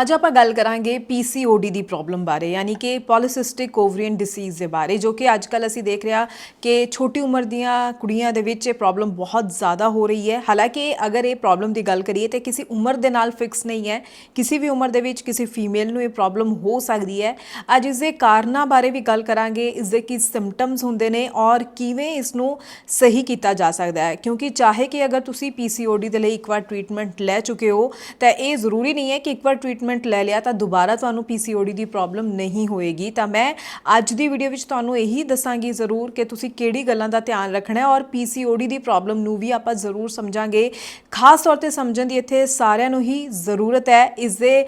ਅੱਜ ਆਪਾਂ ਗੱਲ ਕਰਾਂਗੇ PCOD ਦੀ ਪ੍ਰੋਬਲਮ ਬਾਰੇ, ਯਾਨੀ ਕਿ ਪੋਲੀਸਿਸਟਿਕ ਓਵਰੀਅਨ ਡਿਸੀਜ਼ ਦੇ ਬਾਰੇ, ਜੋ ਕਿ ਅੱਜ ਕੱਲ ਅਸੀਂ ਦੇਖ ਰਿਹਾ ਕਿ ਛੋਟੀ ਉਮਰ ਦੀਆਂ ਕੁੜੀਆਂ ਦੇ ਵਿੱਚ ਇਹ ਪ੍ਰੋਬਲਮ ਬਹੁਤ ਜ਼ਿਆਦਾ ਹੋ ਰਹੀ ਹੈ। ਹਾਲਾਂਕਿ ਅਗਰ ਇਹ ਪ੍ਰੋਬਲਮ ਦੀ ਗੱਲ ਕਰੀਏ ਤੇ ਕਿਸੇ ਉਮਰ ਦੇ ਨਾਲ ਫਿਕਸ ਨਹੀਂ ਹੈ, ਕਿਸੇ ਵੀ ਉਮਰ ਦੇ ਵਿੱਚ ਕਿਸੇ ਫੀਮੇਲ ਨੂੰ ਇਹ ਪ੍ਰੋਬਲਮ ਹੋ ਸਕਦੀ ਹੈ। ਅੱਜ ਇਸ ਦੇ ਕਾਰਨਾਂ ਬਾਰੇ ਵੀ ਗੱਲ ਕਰਾਂਗੇ ਇਸ ਦੇ ਕੀ ਸਿੰਪਟਮਸ ਹੁੰਦੇ ਨੇ ਔਰ ਕਿਵੇਂ ਇਸ ਨੂੰ ਸਹੀ ਕੀਤਾ ਜਾ ਸਕਦਾ ਹੈ। ਕਿਉਂਕਿ ਚਾਹੇ ਕਿ ਅਗਰ ਤੁਸੀਂ PCOD ਦੇ ਲਈ ਇੱਕ ਵਾਰ ਟ੍ਰੀਟਮੈਂਟ ਲੈ ਚੁੱਕੇ ਹੋ, ਤਾਂ ਇਹ ਜ਼ਰੂਰੀ ਨਹੀਂ ਹੈ ਕਿ ਇੱਕ ਵਾਰ ਟ੍ਰੀਟਮੈਂਟ ਲੈ ਲਿਆ ਤਾਂ ਦੁਬਾਰਾ ਤੁਹਾਨੂੰ PCOD ਦੀ ਪ੍ਰੋਬਲਮ ਨਹੀਂ ਹੋਏਗੀ। ਤਾਂ ਮੈਂ ਅੱਜ ਦੀ ਵੀਡੀਓ ਵਿੱਚ ਤੁਹਾਨੂੰ ਇਹੀ ਦੱਸਾਂਗੀ ਜ਼ਰੂਰ ਕਿ ਤੁਸੀਂ ਕਿਹੜੀ ਗੱਲਾਂ ਦਾ ਧਿਆਨ ਰੱਖਣਾ ਹੈ ਔਰ PCOD ਦੀ ਪ੍ਰੋਬਲਮ ਨੂੰ ਵੀ ਆਪਾਂ ਜ਼ਰੂਰ ਸਮਝਾਂਗੇ। ਖਾਸ ਤੌਰ ਤੇ ਸਮਝਣ ਦੀ ਇੱਥੇ ਸਾਰਿਆਂ ਨੂੰ ਹੀ ਜ਼ਰੂਰਤ ਹੈ ਇਸ ਦੇ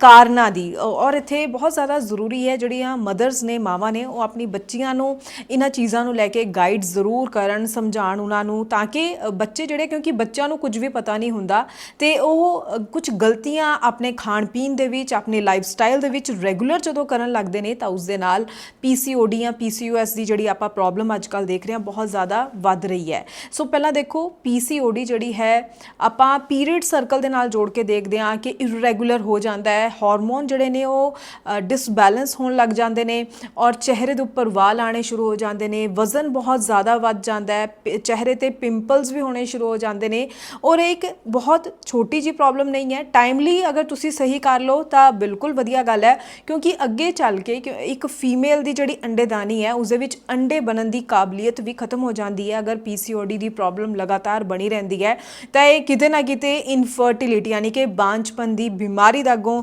ਕਾਰਨਾਂ ਦੀ। ਔਰ ਇੱਥੇ ਬਹੁਤ ਜ਼ਿਆਦਾ ਜ਼ਰੂਰੀ ਹੈ ਜਿਹੜੀਆਂ ਮਦਰਸ ਨੇ, ਮਾਵਾਂ ਨੇ, ਉਹ ਆਪਣੀ ਬੱਚੀਆਂ ਨੂੰ, ਇਹਨਾਂ ਚੀਜ਼ਾਂ ਨੂੰ ਲੈ ਕੇ ਗਾਈਡ ਜ਼ਰੂਰ ਕਰਨ, ਸਮਝਾਉਣ ਉਹਨਾਂ ਨੂੰ ਤਾਂ ਕਿ ਬੱਚੇ ਜਿਹੜੇ ਕਿਉਂਕਿ ਬੱਚਿਆਂ ਨੂੰ ਕੁਝ ਵੀ ਪਤਾ ਨਹੀਂ ਹੁੰਦਾ ਤੇ ਉਹ ਕੁਝ ਗਲਤੀਆਂ ਆਪਣੇ ਖਾਣ ਪੀਣ ਦੇ ਵਿੱਚ, ਆਪਣੇ ਲਾਈਫ ਸਟਾਈਲ ਦੇ ਵਿੱਚ ਰੈਗੂਲਰ ਜਦੋਂ ਕਰਨ ਲੱਗਦੇ ਨੇ ਤਾਂ ਉਸ ਦੇ ਨਾਲ PCOD ਜਾਂ PCOS ਦੀ ਜਿਹੜੀ ਆਪਾਂ ਪ੍ਰੋਬਲਮ ਅੱਜ ਕੱਲ ਦੇਖ ਰਹੇ ਹਾਂ, ਬਹੁਤ ਜ਼ਿਆਦਾ ਵੱਧ ਰਹੀ ਹੈ। ਸੋ ਪਹਿਲਾਂ ਦੇਖੋ PCOD ਜਿਹੜੀ ਹੈ, ਆਪਾਂ ਪੀਰੀਅਡ ਸਰਕਲ ਦੇ ਨਾਲ ਜੋੜ ਕੇ ਦੇਖਦੇ ਹਾਂ ਕਿ ਇਰੈਗੂਲਰ ਹੋ ਜਾਂਦਾ ਹੈ। ਹਾਰਮੋਨ ਜਿਹੜੇ ਨੇ ਉਹ ਡਿਸਬੈਲੈਂਸ ਹੋਣ ਲੱਗ ਜਾਂਦੇ ਨੇ ਔਰ ਚਿਹਰੇ ਦੇ ਉੱਪਰ ਵਾਲ ਆਣੇ ਸ਼ੁਰੂ ਹੋ ਜਾਂਦੇ ਨੇ, ਵਜ਼ਨ ਬਹੁਤ ਜ਼ਿਆਦਾ ਵੱਧ ਜਾਂਦਾ ਹੈ, ਪ- ਚਿਹਰੇ ਤੇ ਪਿੰਪਲਸ ਵੀ ਹੋਣੇ ਸ਼ੁਰੂ ਹੋ ਜਾਂਦੇ ਨੇ ਔਰ ਇਹ ਇੱਕ ਬਹੁਤ ਛੋਟੀ ਜੀ ਪ੍ਰੋਬਲਮ ਨਹੀਂ ਹੈ। ਟਾਈਮਲੀ ਅਗਰ ਤੁਸੀਂ ਸਹੀ ਕਰ ਲਓ, ਤਾਂ ਬਿਲਕੁਲ ਵਧੀਆ ਗੱਲ ਹੈ। ਕਿਉਂਕਿ ਅੱਗੇ ਚੱਲ ਕੇ ਇੱਕ ਫੀਮੇਲ ਦੀ ਜਿਹੜੀ ਅੰਡੇਦਾਨੀ ਹੈ ਉਸ ਦੇ ਵਿੱਚ ਅੰਡੇ ਬਣਨ ਦੀ ਕਾਬਲੀਅਤ ਵੀ ਖਤਮ ਹੋ ਜਾਂਦੀ ਹੈ। ਅਗਰ PCOD ਦੀ ਪ੍ਰੋਬਲਮ ਲਗਾਤਾਰ ਬਣੀ ਰਹਿੰਦੀ ਹੈ, ਤਾਂ ਇਹ ਕਿਤੇ ਨਾ ਕਿਤੇ ਇਨਫਰਟੀਲਿਟੀ ਯਾਨੀ ਕਿ ਬਾਂਝਪਨ ਦੀ ਬਿਮਾਰੀ ਦਾ ਅੱਗੋਂ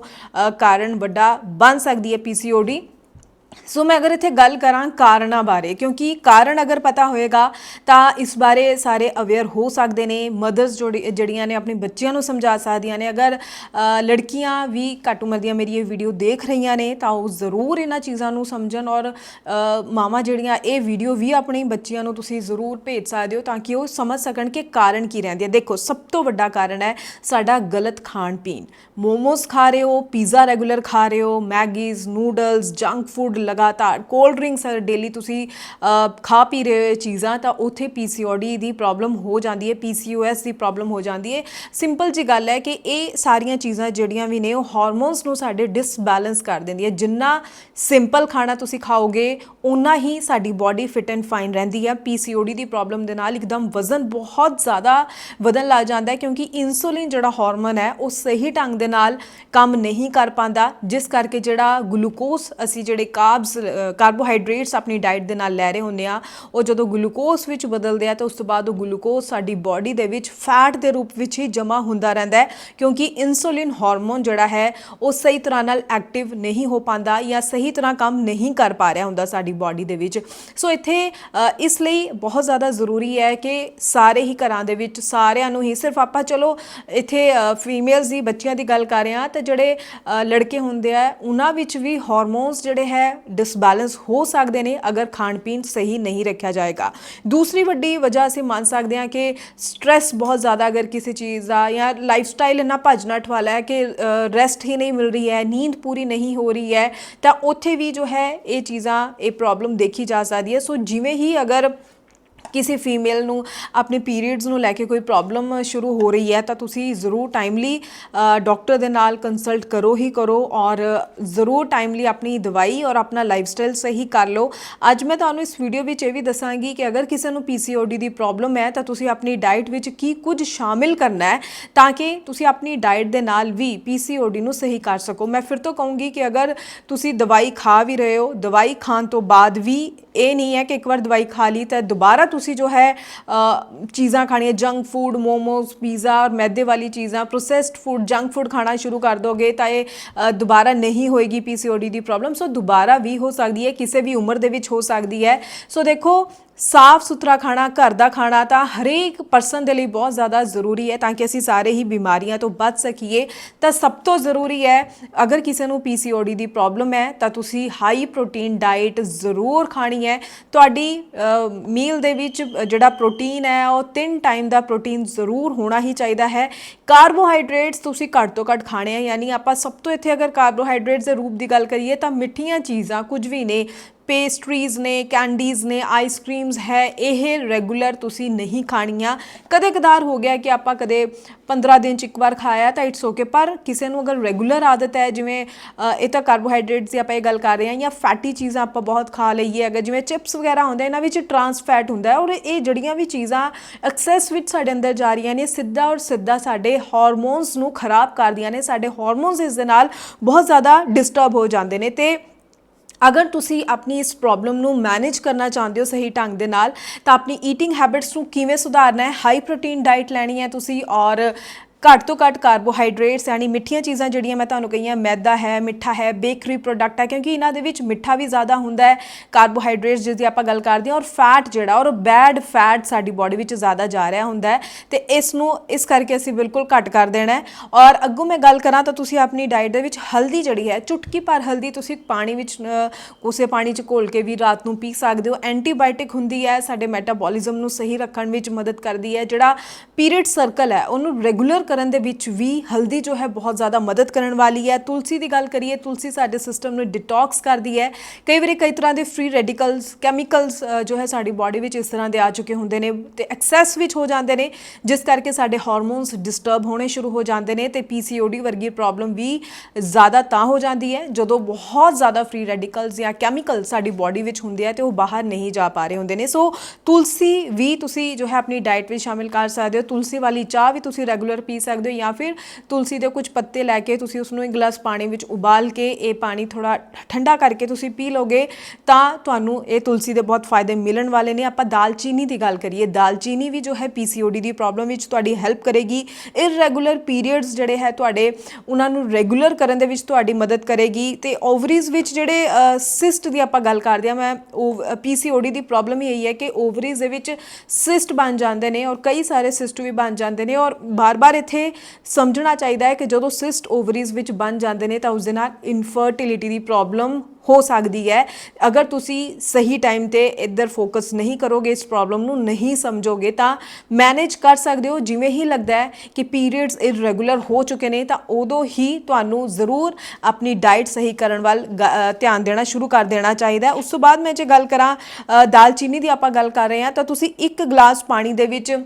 ਕਾਰਨ ਵੱਡਾ ਬਣ ਸਕਦੀ ਹੈ PCOD ਸੋ ਮੈਂ ਅਗਰ ਇੱਥੇ ਗੱਲ ਕਰਾਂ ਕਾਰਨਾਂ ਬਾਰੇ ਕਿਉਂਕਿ ਕਾਰਨ ਅਗਰ ਪਤਾ ਹੋਏਗਾ ਤਾਂ ਇਸ ਬਾਰੇ ਸਾਰੇ ਅਵੇਅਰ ਹੋ ਸਕਦੇ ਨੇ ਮਦਰਸ ਜਿਹੜੀਆਂ ਨੇ ਆਪਣੇ ਬੱਚਿਆਂ ਨੂੰ ਸਮਝਾ ਸਕਦੀਆਂ ਨੇ। ਅਗਰ ਲੜਕੀਆਂ ਵੀ ਘੱਟ ਉਮਰ ਦੀਆਂ ਮੇਰੀ ਇਹ ਵੀਡੀਓ ਦੇਖ ਰਹੀਆਂ ਨੇ ਤਾਂ ਉਹ ਜ਼ਰੂਰ ਇਹਨਾਂ ਚੀਜ਼ਾਂ ਨੂੰ ਸਮਝਣ ਔਰ ਅ, ਮਾਵਾਂ ਜਿਹੜੀਆਂ ਇਹ ਵੀਡੀਓ ਵੀ ਆਪਣੀ ਬੱਚਿਆਂ ਨੂੰ ਤੁਸੀਂ ਜ਼ਰੂਰ ਭੇਜ ਸਕਦੇ ਹੋ ਤਾਂ ਕਿ ਉਹ ਸਮਝ ਸਕਣ ਕਿ ਕਾਰਨ ਕੀ ਰਹਿੰਦੀ ਹੈ ਦੇਖੋ ਸਭ ਤੋਂ ਵੱਡਾ ਕਾਰਨ ਹੈ ਸਾਡਾ ਗਲਤ ਖਾਣ ਪੀਣ। ਮੋਮੋਸ ਖਾ ਰਹੇ ਹੋ ਪੀਜ਼ਾ ਰੈਗੂਲਰ ਖਾ ਰਹੇ ਹੋ ਮੈਗੀਜ਼ ਨੂਡਲਸ ਜੰਕ ਫੂਡ ਲਗਾਤਾਰ ਕੋਲਡ ਡਰਿੰਕਸ ਡੇਲੀ ਤੁਸੀਂ ਖਾ ਪੀ ਰਹੇ ਹੋ ਚੀਜ਼ਾਂ, ਤਾਂ ਉੱਥੇ PCOD ਦੀ ਪ੍ਰੋਬਲਮ ਹੋ ਜਾਂਦੀ ਹੈ PCOS ਦੀ ਪ੍ਰੋਬਲਮ ਹੋ ਜਾਂਦੀ ਹੈ। ਸਿੰਪਲ ਜੀ ਗੱਲ ਹੈ ਕਿ ਇਹ ਸਾਰੀਆਂ ਚੀਜ਼ਾਂ ਜਿਹੜੀਆਂ ਵੀ ਨੇ, ਉਹ ਹਾਰਮੋਨਸ ਨੂੰ ਸਾਡੇ ਡਿਸਬੈਲੈਂਸ ਕਰ ਦਿੰਦੀ ਹੈ ਜਿੰਨਾ ਸਿੰਪਲ ਖਾਣਾ ਤੁਸੀਂ ਖਾਓਗੇ ਉਨਾ ਹੀ ਸਾਡੀ ਬਾਡੀ ਫਿਟ ਐਂਡ ਫਾਈਨ ਰਹਿੰਦੀ ਹੈ। PCOD ਦੀ ਪ੍ਰੋਬਲਮ ਦੇ ਨਾਲ ਇੱਕਦਮ ਵਜ਼ਨ ਬਹੁਤ ਜ਼ਿਆਦਾ ਵਧਣ ਲੱਗ ਜਾਂਦਾ ਹੈ, ਕਿਉਂਕਿ ਇਨਸੂਲਿਨ ਜਿਹੜਾ ਹਾਰਮੋਨ ਹੈ, ਉਹ ਸਹੀ ਢੰਗ ਦੇ ਨਾਲ ਕੰਮ ਨਹੀਂ ਕਰ ਪਾਉਂਦਾ। ਜਿਸ ਕਰਕੇ ਜਿਹੜਾ ਗਲੂਕੋਸ ਅਸੀਂ ਜਿਹੜੇ ਕਾਰਬਸ ਕਾਰਬੋਹਾਈਡਰੇਟਸ ਆਪਣੀ ਡਾਈਟ ਦੇ ਨਾਲ ਲੈ ਰਹੇ ਹੁੰਦੇ ਆ। ਉਹ ਜਦੋਂ ਗਲੂਕੋਜ਼ ਵਿੱਚ ਬਦਲਦੇ ਆ, ਤਾਂ ਉਸ ਤੋਂ ਬਾਅਦ ਉਹ ਗਲੂਕੋਜ਼ ਸਾਡੀ ਬਾਡੀ ਦੇ ਵਿੱਚ ਫੈਟ ਦੇ ਰੂਪ ਵਿੱਚ ਹੀ ਜਮ੍ਹਾਂ ਹੁੰਦਾ ਰਹਿੰਦਾ ਹੈ, ਕਿਉਂਕਿ ਇਨਸੂਲਿਨ ਹਾਰਮੋਨ ਜਿਹੜਾ ਹੈ, ਉਹ ਸਹੀ ਤਰ੍ਹਾਂ ਨਾਲ ਐਕਟਿਵ ਨਹੀਂ ਹੋ ਪਾਉਂਦਾ ਜਾਂ ਸਹੀ ਤਰ੍ਹਾਂ ਕੰਮ ਨਹੀਂ ਕਰ ਪਾ ਰਿਹਾ ਹੁੰਦਾ ਸਾਡੀ ਬਾਡੀ ਦੇ ਵਿੱਚ। ਸੋ ਇੱਥੇ ਇਸ ਲਈ ਬਹੁਤ ਜ਼ਿਆਦਾ ਜ਼ਰੂਰੀ ਹੈ ਕਿ ਸਾਰੇ ਹੀ ਘਰਾਂ ਦੇ ਵਿੱਚ ਸਾਰਿਆਂ ਨੂੰ ਹੀ ਸਿਰਫ ਆਪਾਂ, ਚਲੋ, ਇੱਥੇ ਫੀਮੇਲਸ ਦੀ ਬੱਚਿਆਂ ਦੀ ਗੱਲ ਕਰ ਰਹੇ ਹਾਂ, ਤੇ ਜਿਹੜੇ ਲੜਕੇ ਹੁੰਦੇ ਆ, ਉਹਨਾਂ ਵਿੱਚ ਵੀ ਹਾਰਮੋਨਸ ਜਿਹੜੇ ਹੈ ਡਿਸਬੈਲੈਂਸ ਹੋ ਸਕਦੇ ਨੇ ਅਗਰ ਖਾਣ ਪੀਣ ਸਹੀ ਨਹੀਂ ਰੱਖਿਆ ਜਾਏਗਾ ਦੂਸਰੀ ਵੱਡੀ ਵਜ੍ਹਾ ਅਸੀਂ ਮੰਨ ਸਕਦੇ ਹਾਂ ਕਿ ਸਟ्रेस ਬਹੁਤ ਜ਼ਿਆਦਾ ਅਗਰ ਕਿਸੇ ਚੀਜ਼ ਦਾ ਜਾਂ ਲਾਈਫਸਟਾਈਲ ਇੰਨਾ ਭੱਜ ਨੱਠ ਵਾਲਾ ਹੈ ਕਿ ਰੈਸਟ ਹੀ ਨਹੀਂ ਮਿਲ ਰਹੀ ਹੈ ਨੀਂਦ ਪੂਰੀ ਨਹੀਂ ਹੋ ਰਹੀ ਹੈ ਤਾਂ ਉੱਥੇ ਵੀ ਜੋ ਹੈ ਇਹ ਚੀਜ਼ਾਂ ਇਹ ਪ੍ਰੋਬਲਮ ਦੇਖੀ ਜਾ ਸਕਦੀ ਹੈ ਸੋ ਜਿਵੇਂ ਹੀ ਅਗਰ ਕਿਸੇ ਫੀਮੇਲ ਨੂੰ ਆਪਣੇ ਪੀਰੀਅਡਸ ਨੂੰ ਲੈ ਕੇ ਕੋਈ ਪ੍ਰੋਬਲਮ ਸ਼ੁਰੂ ਹੋ ਰਹੀ ਹੈ, ਤਾਂ ਤੁਸੀਂ ਜ਼ਰੂਰ ਟਾਈਮਲੀ ਡਾਕਟਰ ਦੇ ਨਾਲ ਕੰਸਲਟ ਕਰੋ ਹੀ ਕਰੋ ਔਰ ਜ਼ਰੂਰ ਟਾਈਮਲੀ ਆਪਣੀ ਦਵਾਈ ਔਰ ਆਪਣਾ ਲਾਈਫਸਟਾਈਲ ਸਹੀ ਕਰ ਲਓ। ਅੱਜ ਮੈਂ ਤੁਹਾਨੂੰ ਇਸ ਵੀਡੀਓ ਵਿੱਚ ਇਹ ਵੀ ਦੱਸਾਂਗੀ ਕਿ ਅਗਰ ਕਿਸੇ ਨੂੰ PCOD ਦੀ ਪ੍ਰੋਬਲਮ ਹੈ, ਤਾਂ ਤੁਸੀਂ ਆਪਣੀ ਡਾਈਟ ਵਿੱਚ ਕੀ ਕੁਝ ਸ਼ਾਮਿਲ ਕਰਨਾ ਹੈ, ਤਾਂ ਕਿ ਤੁਸੀਂ ਆਪਣੀ ਡਾਈਟ ਦੇ ਨਾਲ ਵੀ PCOD ਨੂੰ ਸਹੀ ਕਰ ਸਕੋ। ਮੈਂ ਫਿਰ ਤੋਂ ਕਹੂੰਗੀ ਕਿ ਅਗਰ ਤੁਸੀਂ ਦਵਾਈ ਖਾ ਵੀ ਰਹੇ ਹੋ, ਦਵਾਈ ਖਾਣ ਤੋਂ ਬਾਅਦ ਵੀ ਇਹ ਨਹੀਂ ਹੈ ਕਿ ਇੱਕ ਵਾਰ ਦਵਾਈ ਖਾ ਲਈ ਤਾਂ ਦੁਬਾਰਾ ਤੁਸੀਂ ਜੋ ਹੈ ਚੀਜ਼ਾਂ ਖਾਣੀਆਂ ਜੰਕ ਫੂਡ ਮੋਮੋਸ ਪੀਜ਼ਾ ਔਰ ਮੈਦੇ ਵਾਲੀ ਚੀਜ਼ਾਂ ਪ੍ਰੋਸੈਸਡ ਫੂਡ ਜੰਕ ਫੂਡ ਖਾਣਾ ਸ਼ੁਰੂ ਕਰ ਦੋਗੇ ਤਾਂ ਇਹ ਦੁਬਾਰਾ ਨਹੀਂ ਹੋਏਗੀ PCOD ਦੀ ਪ੍ਰੋਬਲਮ ਸੋ ਦੁਬਾਰਾ ਵੀ ਹੋ ਸਕਦੀ ਹੈ, ਕਿਸੇ ਵੀ ਉਮਰ ਦੇ ਵਿੱਚ ਹੋ ਸਕਦੀ ਹੈ। ਸੋ ਦੇਖੋ ਸਾਫ਼ ਸੁਥਰਾ ਖਾਣਾ, ਘਰ ਦਾ ਖਾਣਾ ਤਾਂ ਹਰੇਕ ਪਰਸਨ ਦੇ ਲਈ ਬਹੁਤ ਜ਼ਿਆਦਾ ਜ਼ਰੂਰੀ ਹੈ ਤਾਂ ਕਿ ਅਸੀਂ ਸਾਰੇ ਹੀ ਬਿਮਾਰੀਆਂ ਤੋਂ ਬਚ ਸਕੀਏ। ਤਾਂ ਸਭ ਤੋਂ ਜ਼ਰੂਰੀ ਹੈ, ਅਗਰ ਕਿਸੇ ਨੂੰ PCOD ਦੀ ਪ੍ਰੋਬਲਮ ਹੈ, ਤਾਂ ਤੁਸੀਂ ਹਾਈ ਪ੍ਰੋਟੀਨ ਡਾਈਟ ਜ਼ਰੂਰ ਖਾਣੀ ਹੈ। ਤੁਹਾਡੀ ਮੀਲ ਦੇ ਵਿੱਚ ਜਿਹੜਾ ਪ੍ਰੋਟੀਨ ਹੈ, ਉਹ ਤਿੰਨ ਟਾਈਮ ਦਾ ਪ੍ਰੋਟੀਨ ਜ਼ਰੂਰ ਹੋਣਾ ਹੀ ਚਾਹੀਦਾ ਹੈ। ਕਾਰਬੋਹਾਈਡਰੇਟਸ ਤੁਸੀਂ ਘੱਟ ਤੋਂ ਘੱਟ ਖਾਣੇ ਆ, ਯਾਨੀ ਆਪਾਂ ਸਭ ਤੋਂ ਇੱਥੇ ਅਗਰ ਕਾਰਬੋਹਾਈਡਰੇਟਸ ਦੇ ਰੂਪ ਦੀ ਗੱਲ ਕਰੀਏ ਤਾਂ ਮਿੱਠੀਆਂ ਚੀਜ਼ਾਂ ਕੁਝ ਵੀ ਨੇ ਪੇਸਟਰੀਜ਼ ਨੇ ਕੈਂਡੀਜ਼ ਨੇ ਆਈਸ ਆਈਸਕ੍ਰੀਮਸ ਹੈ, ਇਹ ਰੈਗੂਲਰ ਤੁਸੀਂ ਨਹੀਂ ਖਾਣੀਆਂ। ਕਦੇ ਕਦਾਰ ਹੋ ਗਿਆ ਕਿ ਆਪਾਂ ਕਦੇ 15 ਦਿਨ ਚ ਇੱਕ ਵਾਰ ਖਾਇਆ ਤਾਂ ਇਟਸ ਓਕੇ ਪਰ ਕਿਸੇ ਨੂੰ ਅਗਰ ਰੈਗੂਲਰ ਆਦਤ ਹੈ, ਜਿਵੇਂ ਇਹ ਤਾਂ ਕਾਰਬੋਹਾਈਡਰੇਟਸ ਦੀ ਆਪਾਂ ਇਹ ਗੱਲ ਕਰ ਰਹੇ ਹਾਂ ਜਾਂ ਫੈਟੀ ਚੀਜ਼ਾਂ ਆਪਾਂ ਬਹੁਤ ਖਾ ਲਈਏ, ਅਗਰ ਜਿਵੇਂ ਚਿਪਸ ਵਗੈਰਾ ਹੁੰਦੇ ਇਹਨਾਂ ਵਿੱਚ ਟਰਾਂਸ ਫੈਟ ਹੁੰਦਾ ਹੈ ਔਰ ਇਹ ਜਿਹੜੀਆਂ ਵੀ ਚੀਜ਼ਾਂ ਐਕਸੈਸ ਵਿੱਚ ਸਾਡੇ ਅੰਦਰ ਜਾ ਰਹੀਆਂ ਨੇ, ਸਿੱਧਾ ਔਰ ਸਿੱਧਾ ਸਾਡੇ ਹਾਰਮੋਨਸ ਨੂੰ ਖਰਾਬ ਕਰਦੀਆਂ ਨੇ, ਸਾਡੇ ਹਾਰਮੋਨਸ ਇਸ ਦੇ ਨਾਲ ਬਹੁਤ ਜ਼ਿਆਦਾ ਡਿਸਟਰਬ ਹੋ ਜਾਂਦੇ ਨੇ। ਤੇ ਅਗਰ ਤੁਸੀਂ ਆਪਣੀ ਇਸ ਪ੍ਰੋਬਲਮ ਨੂੰ ਮੈਨੇਜ ਕਰਨਾ ਚਾਹੁੰਦੇ ਹੋ ਸਹੀ ਢੰਗ ਦੇ ਨਾਲ, ਤਾਂ ਆਪਣੀ ਈਟਿੰਗ ਹੈਬਿਟਸ ਨੂੰ ਕਿਵੇਂ ਸੁਧਾਰਨਾ ਹੈ? ਹਾਈ ਪ੍ਰੋਟੀਨ ਡਾਈਟ ਲੈਣੀ ਹੈ ਤੁਸੀਂ ਔਰ ਘੱਟ ਤੋਂ ਘੱਟ ਕਾਰਬੋਹਾਈਡਰੇਟਸ ਯਾਨੀ ਮਿੱਠੀਆਂ ਚੀਜ਼ਾਂ ਜਿਹੜੀਆਂ ਮੈਂ ਤੁਹਾਨੂੰ ਕਹੀਆਂ ਮੈਦਾ ਹੈ ਮਿੱਠਾ ਹੈ ਬੇਕਰੀ ਪ੍ਰੋਡਕਟ ਹੈ ਕਿਉਂਕਿ ਇਹਨਾਂ ਦੇ ਵਿੱਚ ਮਿੱਠਾ ਵੀ ਜ਼ਿਆਦਾ ਹੁੰਦਾ ਹੈ ਕਾਰਬੋਹਾਈਡਰੇਟਸ ਜਿਸ ਦੀ ਆਪਾਂ ਗੱਲ ਕਰਦੇ ਹਾਂ ਔਰ ਫੈਟ ਜਿਹੜਾ ਔਰ ਬੈਡ ਫੈਟ ਸਾਡੀ ਬਾਡੀ ਵਿੱਚ ਜ਼ਿਆਦਾ ਜਾ ਰਿਹਾ ਹੁੰਦਾ ਹੈ ਤੇ ਇਸ ਨੂੰ ਇਸ ਕਰਕੇ ਅਸੀਂ ਬਿਲਕੁਲ ਘੱਟ ਕਰ ਦੇਣਾ ਹੈ। ਔਰ ਅੱਗੋਂ ਮੈਂ ਗੱਲ ਕਰਾਂ ਤਾਂ ਤੁਸੀਂ ਆਪਣੀ ਡਾਈਟ ਦੇ ਵਿੱਚ ਹਲਦੀ ਜਿਹੜੀ ਹੈ ਚੁਟਕੀ ਭਰ ਹਲਦੀ ਤੁਸੀਂ ਪਾਣੀ ਵਿੱਚ ਅ, ਉਸੇ ਪਾਣੀ 'ਚ ਘੋਲ ਕੇ ਵੀ ਰਾਤ ਨੂੰ ਪੀ ਸਕਦੇ ਹੋ। ਐਂਟੀਬਾਇਓਟਿਕ ਹੁੰਦੀ ਹੈ ਸਾਡੇ ਮੈਟਾਬੋਲਿਜ਼ਮ ਨੂੰ ਸਹੀ ਰੱਖਣ ਵਿੱਚ ਮਦਦ ਕਰਦੀ ਹੈ ਜਿਹੜਾ ਪੀਰੀਅਡ ਸਰਕਲ ਹੈ ਉਹਨੂੰ ਰੈਗੂਲਰ ਕਰਨ ਦੇ ਵਿੱਚ ਵੀ ਹਲਦੀ ਜੋ ਹੈ ਬਹੁਤ ਜ਼ਿਆਦਾ ਮਦਦ ਕਰਨ ਵਾਲੀ ਹੈ। ਤੁਲਸੀ ਦੀ ਗੱਲ ਕਰੀਏ, ਤੁਲਸੀ ਸਾਡੇ ਸਿਸਟਮ ਨੂੰ ਡਿਟੌਕਸ ਕਰਦੀ ਹੈ। ਕਈ ਵਾਰੀ ਕਈ ਤਰ੍ਹਾਂ ਦੇ ਫ੍ਰੀ ਰੈਡੀਕਲਸ ਕੈਮੀਕਲਸ ਜੋ ਹੈ ਸਾਡੀ ਬਾਡੀ ਵਿੱਚ ਇਸ ਤਰ੍ਹਾਂ ਦੇ ਆ ਚੁੱਕੇ ਹੁੰਦੇ ਨੇ ਤੇ ਐਕਸੈਸ ਵਿੱਚ ਹੋ ਜਾਂਦੇ ਨੇ, ਜਿਸ ਕਰਕੇ ਸਾਡੇ ਹਾਰਮੋਨਸ ਡਿਸਟਰਬ ਹੋਣੇ ਸ਼ੁਰੂ ਹੋ ਜਾਂਦੇ ਨੇ ਤੇ ਪੀਸੀਓਡੀ ਵਰਗੀ ਪ੍ਰੋਬਲਮ ਵੀ ਜ਼ਿਆਦਾ ਤਾਂ ਹੋ ਜਾਂਦੀ ਹੈ, ਜਦੋਂ ਬਹੁਤ ਜ਼ਿਆਦਾ ਫ੍ਰੀ ਰੈਡੀਕਲਸ ਜਾਂ ਕੈਮੀਕਲ ਸਾਡੀ ਬਾਡੀ ਵਿੱਚ ਹੁੰਦੇ ਆ ਤੇ ਉਹ ਬਾਹਰ ਨਹੀਂ ਜਾ ਪਾ ਰਹੇ ਹੁੰਦੇ ਨੇ। ਸੋ ਤੁਲਸੀ ਵੀ ਤੁਸੀਂ ਜੋ ਹੈ ਆਪਣੀ ਡਾਈਟ ਵਿੱਚ ਸ਼ਾਮਿਲ ਕਰ ਸਕਦੇ ਹੋ, ਤੁਲਸੀ ਵਾਲੀ ਚਾਹ ਵੀ ਤੁਸੀਂ ਰੈਗੂਲਰ ਪੀ ਸਕਦੇ ਹੋ ਜਾਂ ਫਿਰ ਤੁਲਸੀ ਦੇ ਕੁਝ ਪੱਤੇ ਲੈ ਕੇ ਤੁਸੀਂ ਉਸ ਨੂੰ ਇੱਕ ਗਲਾਸ ਪਾਣੀ ਵਿੱਚ ਉਬਾਲ ਕੇ ਇਹ ਪਾਣੀ ਥੋੜਾ ਠੰਡਾ ਕਰਕੇ ਤੁਸੀਂ ਪੀ ਲੋਗੇ, ਤਾਂ ਤੁਹਾਨੂੰ ਇਹ ਤੁਲਸੀ ਦੇ ਬਹੁਤ ਫਾਇਦੇ ਮਿਲਣ ਵਾਲੇ ਨੇ। ਆਪਾਂ ਦਾਲਚੀਨੀ ਦੀ ਗੱਲ ਕਰੀਏ, ਦਾਲਚੀਨੀ ਵੀ ਜੋ ਹੈ ਪੀਸੀਓਡੀ ਦੀ ਪ੍ਰੋਬਲਮ ਵਿੱਚ ਤੁਹਾਡੀ ਹੈਲਪ ਕਰੇਗੀ। ਇਰੈਗੂਲਰ ਪੀਰੀਅਡਸ ਜਿਹੜੇ ਹੈ ਤੁਹਾਡੇ, ਉਹਨਾਂ ਨੂੰ ਰੈਗੂਲਰ ਕਰਨ ਦੇ ਵਿੱਚ ਤੁਹਾਡੀ ਮਦਦ ਕਰੇਗੀ। ਤੇ ਓਵਰੀਜ਼ ਵਿੱਚ ਜਿਹੜੇ ਸਿਸਟ ਦੀ ਆਪਾਂ ਗੱਲ ਕਰਦੇ ਆ ਮੈਂ ਪੀਸੀਓਡੀ ਦੀ ਪ੍ਰੋਬਲਮ ਹੀ ਇਹੀ ਹੈ ਕਿ ਓਵਰੀਜ਼ ਦੇ ਵਿੱਚ ਸਿਸਟ ਬਣ ਜਾਂਦੇ ਨੇ ਔਰ ਕਈ ਸਾਰੇ ਸਿਸਟ ਵੀ ਬਣ ਜਾਂਦੇ ਨੇ ਔਰ ਬਾਰ-ਬਾਰ ਇੱਥੇ ਸਮਝਣਾ ਚਾਹੀਦਾ ਹੈ ਕਿ ਜਦੋਂ ਸਿਸਟ ਓਵਰੀਜ਼ ਵਿੱਚ ਬਣ ਜਾਂਦੇ ਨੇ ਤਾਂ ਉਸ ਦੇ ਨਾਲ ਇਨਫਰਟਿਲਿਟੀ ਦੀ ਪ੍ਰੋਬਲਮ ਹੋ ਸਕਦੀ ਹੈ। ਅਗਰ ਤੁਸੀਂ ਸਹੀ ਟਾਈਮ ਤੇ ਇੱਧਰ ਫੋਕਸ ਨਹੀਂ ਕਰੋਗੇ, ਇਸ ਪ੍ਰੋਬਲਮ ਨੂੰ ਨਹੀਂ ਸਮਝੋਗੇ, ਤਾਂ ਮੈਨੇਜ ਕਰ ਸਕਦੇ ਹੋ। ਜਿਵੇਂ ਹੀ ਲੱਗਦਾ ਹੈ ਕਿ ਪੀਰੀਅਡਸ ਇਰੈਗੂਲਰ ਹੋ ਚੁੱਕੇ ਨੇ, ਤਾਂ ਉਦੋਂ ਹੀ ਤੁਹਾਨੂੰ ਜ਼ਰੂਰ ਆਪਣੀ ਡਾਈਟ ਸਹੀ ਕਰਨ ਵੱਲ ਗ- ਧਿਆਨ ਦੇਣਾ ਸ਼ੁਰੂ ਕਰ ਦੇਣਾ ਚਾਹੀਦਾ ਉਸ ਤੋਂ ਬਾਅਦ ਮੈਂ ਜੇ ਗੱਲ ਕਰਾਂ ਦਾਲਚੀਨੀ ਦੀ ਆਪਾਂ ਗੱਲ ਕਰ ਰਹੇ ਹਾਂ, ਤਾਂ ਤੁਸੀਂ ਇੱਕ ਗਲਾਸ ਪਾਣੀ ਦੇ ਵਿੱਚ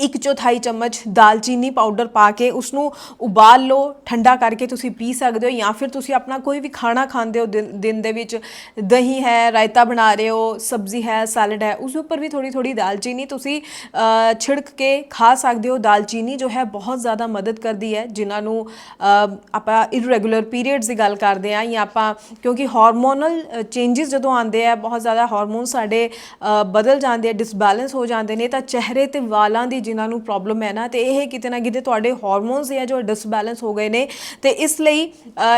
ਇੱਕ ਚੌਥਾਈ ਚਮਚ ਦਾਲਚੀਨੀ ਪਾਊਡਰ ਪਾ ਕੇ ਉਸ ਨੂੰ ਉਬਾਲ ਲਓ, ਠੰਡਾ ਕਰਕੇ ਤੁਸੀਂ ਪੀ ਸਕਦੇ ਹੋ ਜਾਂ ਫਿਰ ਤੁਸੀਂ ਆਪਣਾ ਕੋਈ ਵੀ ਖਾਣਾ ਖਾਂਦੇ ਹੋ ਦਿਨ ਦਿਨ ਦੇ ਵਿੱਚ, ਦਹੀਂ ਹੈ, ਰਾਇਤਾ ਬਣਾ ਰਹੇ ਹੋ, ਸਬਜ਼ੀ ਹੈ ਸੈਲਡ ਹੈ, ਉਸ ਉੱਪਰ ਵੀ ਥੋੜੀ ਥੋੜੀ ਦਾਲਚੀਨੀ ਤੁਸੀਂ ਛਿੜਕ ਕੇ ਖਾ ਸਕਦੇ ਹੋ। ਦਾਲਚੀਨੀ ਜੋ ਹੈ ਬਹੁਤ ਜ਼ਿਆਦਾ ਮਦਦ ਕਰਦੀ ਹੈ, ਜਿਨ੍ਹਾਂ ਨੂੰ ਆਪਾਂ ਇਰੈਗੂਲਰ ਪੀਰੀਅਡਸ ਦੀ ਗੱਲ ਕਰਦੇ ਆ ਜਾਂ ਆਪਾਂ, ਕਿਉਂਕਿ ਹਾਰਮੋਨਲ ਚੇਂजेस ਜਦੋਂ ਆਉਂਦੇ ਆ, ਬਹੁਤ ਜ਼ਿਆਦਾ ਹਾਰਮੋਨ ਸਾਡੇ ਬਦਲ ਜਾਂਦੇ ਆ ਡਿਸਬੈਲੈਂਸ ਹੋ ਜਾਂਦੇ ਨੇ, ਤਾਂ ਚਿਹਰੇ ਤੇ ਵਾਲਾਂ ਦੀ ਜਿਨ੍ਹਾਂ ਨੂੰ ਪ੍ਰੋਬਲਮ ਹੈ ਨਾ, ਤੇ ਇਹ ਕਿਤੇ ਨਾ ਕਿਤੇ ਤੁਹਾਡੇ ਹਾਰਮੋਨਸ ਆ ਜੋ ਡਿਸਬੈਲੈਂਸ ਹੋ ਗਏ ਨੇ, ਤੇ ਇਸ ਲਈ